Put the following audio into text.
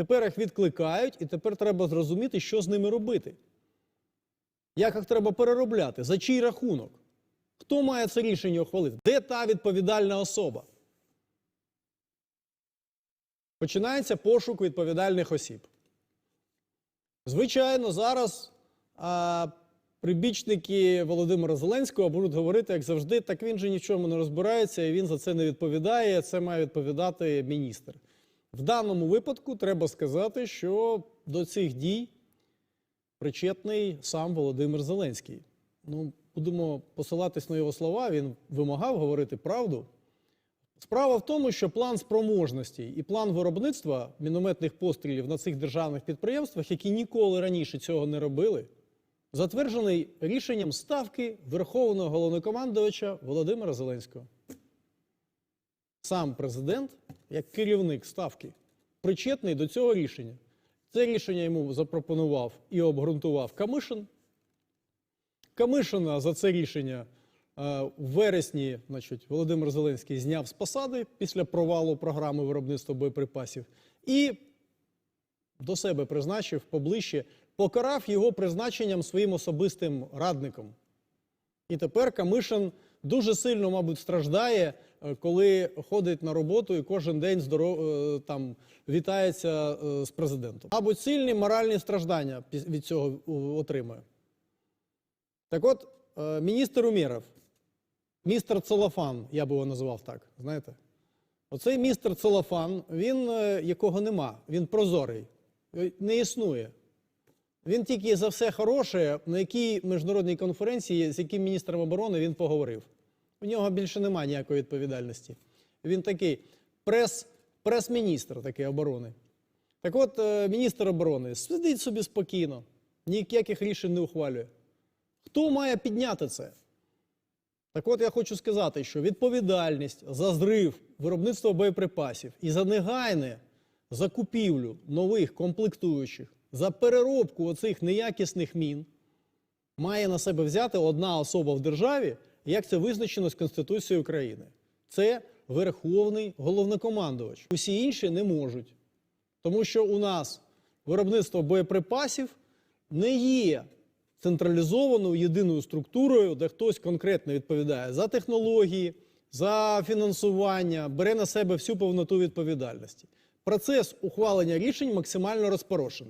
Тепер їх відкликають, і тепер треба зрозуміти, що з ними робити. Як їх треба переробляти? За чий рахунок? Хто має це рішення ухвалити? Де та відповідальна особа? Починається пошук відповідальних осіб. Звичайно, зараз а, прибічники Володимира Зеленського будуть говорити, як завжди, так він же ні в чому не розбирається і він за це не відповідає. Це має відповідати міністр. В даному випадку треба сказати, що до цих дій причетний сам Володимир Зеленський. Ну, будемо посилатись на його слова. Він вимагав говорити правду. Справа в тому, що план спроможності і план виробництва мінометних пострілів на цих державних підприємствах, які ніколи раніше цього не робили, затверджений рішенням ставки Верховного головнокомандувача Володимира Зеленського. Сам президент, як керівник ставки, причетний до цього рішення. Це рішення йому запропонував і обґрунтував Камишин. Камишина за це рішення е, в вересні значить, Володимир Зеленський зняв з посади після провалу програми виробництва боєприпасів і до себе призначив поближче, покарав його призначенням своїм особистим радником. І тепер Камишин дуже сильно, мабуть, страждає, коли ходить на роботу і кожен день здоров... е, там, вітається е, з президентом. Мабуть, сильні моральні страждання від цього е, отримує. Так от, е, міністр Умєров, містер Целофан, я би його називав так, знаєте. Оцей містер Целофан, він, е, якого нема, він прозорий, е, не існує. Він тільки за все хороше, на якій міжнародній конференції, з яким міністром оборони він поговорив. У нього більше немає ніякої відповідальності. Він такий прес, прес-міністр такий оборони. Так от, е, міністр оборони сидить собі спокійно, ніяких рішень не ухвалює. Хто має підняти це? Так от я хочу сказати, що відповідальність за зрив виробництва боєприпасів і за негайне закупівлю нових комплектуючих, за переробку оцих неякісних мін має на себе взяти одна особа в державі, як це визначено з Конституцією України. Це Верховний головнокомандувач. Усі інші не можуть. Тому що у нас виробництво боєприпасів не є централізованою єдиною структурою, де хтось конкретно відповідає за технології, за фінансування, бере на себе всю повноту відповідальності. Процес ухвалення рішень максимально розпорошений.